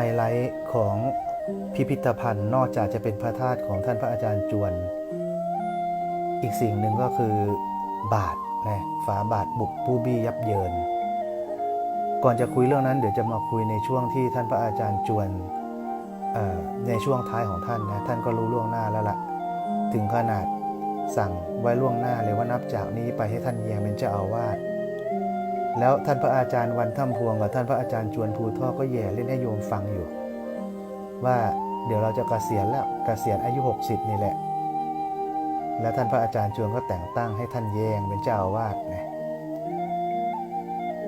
ไฮไลท์ของพิพิธภัณฑ์ นอกจากจะเป็นพระธาตุของท่านพระอาจารย์จวน อีกสิ่งหนึ่งก็คือบาทนะฝาบาทบุกปู้บี้ยับเยิน ก่อนจะคุยเรื่องนั้นเดี๋ยวจะมาคุยในช่วงที่ท่านพระอาจารย์จวนในช่วงท้ายของท่านนะท่านก็รู้ล่วงหน้าแล้วล่ะ ถึงขนาดสั่งไว้ล่วงหน้าเลยว่านับจากนี้ไปให้ท่านแยงเป็นเจ้าอาวาส แล้วท่านพระอาจารย์วันถ้ำพวงกับท่านพระอาจารย์จวนภูท่อก็แย่เล่นให้โยมฟังอยู่ ว่าเดี๋ยวเราจะกะเกษียณแล้วกเกษียณอายุ 60 นี่แหละ แล้วท่านพระอาจารย์จวนก็แต่งตั้งให้ท่านแยงเป็นเจ้าอาวาสนะ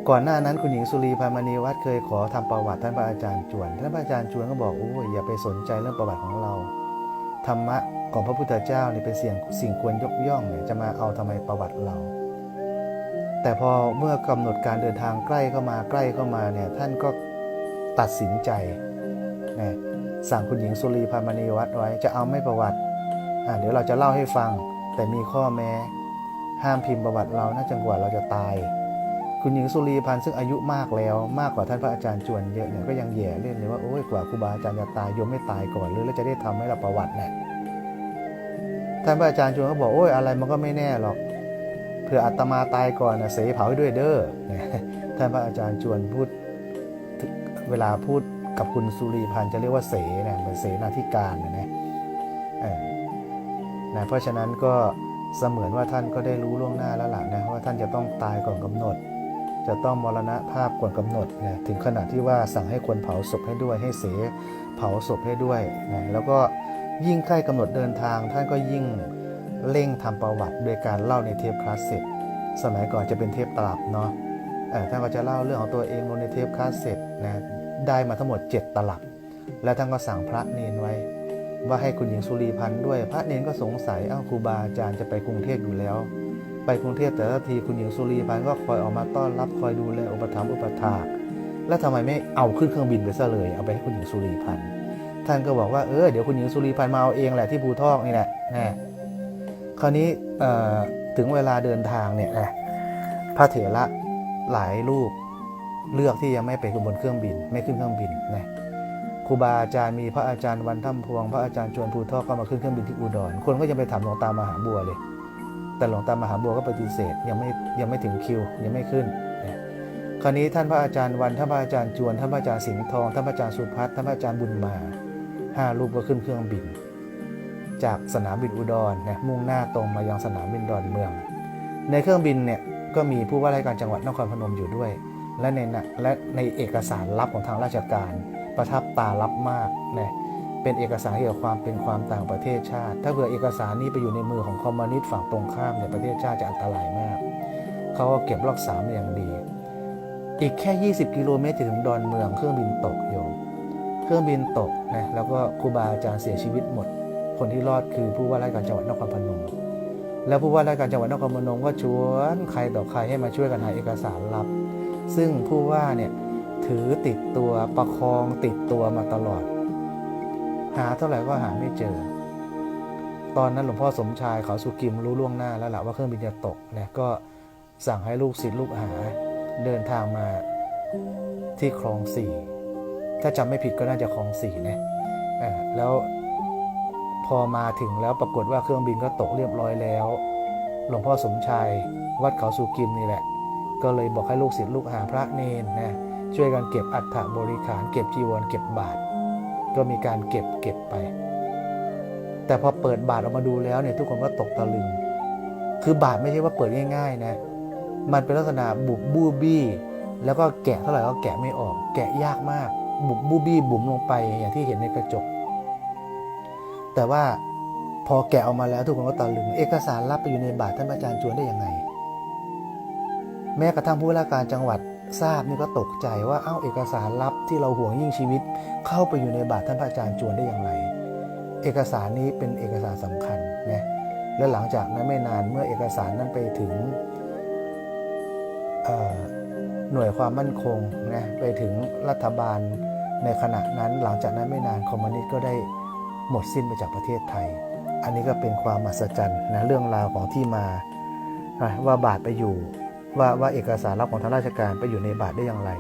ก่อนหน้านั้นคุณหญิงสุรีพามณีวัดเคยขอทำประวัติท่านพระอาจารย์จวน ท่านพระอาจารย์จวนก็บอกโอ้ยอย่าไปสนใจเรื่องประวัติของเราธรรมะของพระพุทธเจ้านี่เป็นเสิ่งสิ่งควรยกย่องเนี่ยจะมาเอาทำไมประวัติเรา แต่พอเมื่อกำหนดการเดินทางใกล้เข้ามาใกล้เข้ามาเนี่ยท่านก็ตัดสินใจนะสั่งคุณหญิงสุรีพามณีวัดไว้จะเอาไม่ประวัติเดี๋ยวเราจะเล่าให้ฟัง แต่มีข้อแม้ ห้ามพิมพ์ประวัติเรานะจนกว่าเราจะตาย คุณหญิงสุรีพันธ์ซึ่งอายุมากแล้ว มากกว่าท่านพระอาจารย์จวนเยอะเนี่ยก็ยังแย่เล่นเลยว่าโอ้ยกว่าครูบาอาจารย์จะตายโยมไม่ตายก่อนหรือแล้วจะได้ทำให้เราประวัติเนี่ยท่านพระอาจารย์จวนก็บอกโอ้ยอะไรมันก็ไม่แน่หรอก ผื่ออาตมาตายก่อนนะเสเผาให้ด้วยเด้อเนี่ยท่านพระอาจารย์จวนพูดเวลาพูดกับคุณสุรีพันธ์จะเรียกว่าเสนะเหมือนเสนาธิการนะนะเออนะเพราะฉะนั้นก็เสมือนว่าท่านก็ได้รู้ล่วงหน้าแล้วล่ะนะว่าท่านจะต้องตายก่อนกำหนด จะต้องมรณภาพก่อนกำหนดนะถึงขนาดที่ว่าสั่งให้คนเผาศพให้ด้วยให้เสเผาศพให้ด้วยนะแล้วก็ยิ่งใกล้กำหนดเดินทางท่านก็ยิ่ง เร่งทำประวัติโดยการเล่าในเทปคลาสเซ็ตสมัยก่อนจะเป็นเทปตลับเนาะท่านก็จะเล่าเรื่องของตัวเองลงในเทปคลาสเซ็ตนะได้มาทั้งหมด 7 ตลับ แล้วท่านก็สั่งพระเนนไว้ ว่าให้คุณหญิงสุรีพันธ์ด้วย พระเนนก็สงสัยเอ้าครูบาอาจารย์จะไปกรุงเทพอยู่แล้ว ไปกรุงเทพแต่ละทีคุณหญิงสุรีพันธ์ก็คอยออกมาต้อนรับคอยดูแลอุปถัมภ์อุปถากแล้วทำไมไม่เอาขึ้นเครื่องบินไปซะเลย เอาไปให้คุณหญิงสุรีพันธ์ท่านก็บอกว่าเออเดี๋ยวคุณหญิงสุรีพันธ์มาเอาเองแหละที่ภูทอกนี่แหละนะ คราวนี้ถึงเวลาเดินทางเนี่ยนะพระเถระหลายรูปเลือกที่ยังไม่ไปขึ้นบนเครื่องบิน ไม่ขึ้นเครื่องบินนะครูบาอาจารย์มีพระอาจารย์วันถ้ำพวง พระอาจารย์ชวนภูทอกก็มาขึ้นเครื่องบินที่อุดร คนก็ยังไปถามหลวงตามหาบัวเลย แต่หลวงตามหาบัวก็ปฏิเสธยังไม่ยังไม่ถึงคิวยังไม่ขึ้นนะคราวนี้ท่านพระอาจารย์วันท่านพระอาจารย์จวนท่านพระอาจารย์สิงห์ทองท่านพระอาจารย์สุพัฒน์ท่านพระอาจารย์บุญมาห้ารูปก็ขึ้นเครื่องบิน จากสนามบินอุดรนะมุ่งหน้าตรงมายังสนามบินดอนเมือง ในเครื่องบินเนี่ยก็มีผู้ว่าราชการจังหวัดนครพนมอยู่ด้วย และในและในเอกสารลับของทางราชการ ประทับตาลับมากนะเป็นเอกสารเกี่ยวกับความเป็นความต่างประเทศชาติ ถ้าเผื่อเอกสารนี้ไปอยู่ในมือของคอมมิวนิสต์ฝั่งตรงข้ามเนี่ยประเทศชาติจะอันตรายมาก เขาก็เก็บรักษามาอย่างดี อีกแค่ 20 กิโลเมตรถึงดอนเมืองเครื่องบินตกโยม เครื่องบินตกนะแล้วก็ครูบาอาจารย์เสียชีวิตหมด คนที่รอดคือผู้ว่าราชการจังหวัดนครพนม แล้วผู้ว่าราชการจังหวัดนครพนมก็ชวนใครต่อใครให้มาช่วยกันหาเอกสารลับ ซึ่งผู้ว่าเนี่ยถือติดตัวประคองติดตัวมาตลอด หาเท่าไหร่ก็หาไม่เจอ ตอนนั้นหลวงพ่อสมชายเขาสุกิมรู้ล่วงหน้าแล้วแหละว่าเครื่องบินจะตกเนี่ยก็สั่งให้ลูกศิษย์ลูกหาเดินทางมาที่คลองสี่ถ้าจำไม่ผิดก็น่าจะคลองสี่นะแล้ว พอมาถึงแล้วปรากฏว่าเครื่องบินก็ตกเรียบร้อยแล้ว หลวงพ่อสมชายวัดเขาสุกิมนี่แหละ ก็เลยบอกให้ลูกศิษย์ลูกหาพระเนนนะช่วยกันเก็บอัฐบริขาร เก็บจีวรเก็บบาท ก็มีการเก็บเก็บไป แต่พอเปิดบาทออกมาดูแล้วเนี่ยทุกคนก็ตกตะลึง คือบาทไม่ใช่ว่าเปิดง่ายๆนะมันเป็นลักษณะบุบบูบี้แล้วก็แกะเท่าไหร่ก็แกะไม่ออก แกะยากมาก บุบบูบี้บุ๋มลงไปอย่างที่เห็นในกระจก แต่ว่าพอแกะออกมาแล้วทุกคนก็ตะลึงเอกสารลับไปอยู่ในบาทท่านอาจารย์จวนได้ยังไง แม้กระทั่งผู้ว่าราชการจังหวัดทราบนี่ก็ตกใจว่าเอ้าเอกสารลับที่เราห่วงยิ่งชีวิต เข้าไปอยู่ในบาทท่านพระอาจารย์จวนได้อย่างไร เอกสารนี้เป็นเอกสารสำคัญนะและหลังจากนั้นไม่นานเมื่อเอกสารนั้นไปถึงหน่วยความมั่นคงนะไปถึงรัฐบาลในขณะนั้นหลังจากนั้นไม่นานคอมมิวนิสต์ก็ได้ หมดสิ้นไปจากประเทศไทย อันนี้ก็เป็นความมหัศจรรย์นะเรื่องราวของที่มาว่าบาทไปอยู่ ว่าว่าเอกสารลับของทางราชการไปอยู่ในบาทได้อย่างไร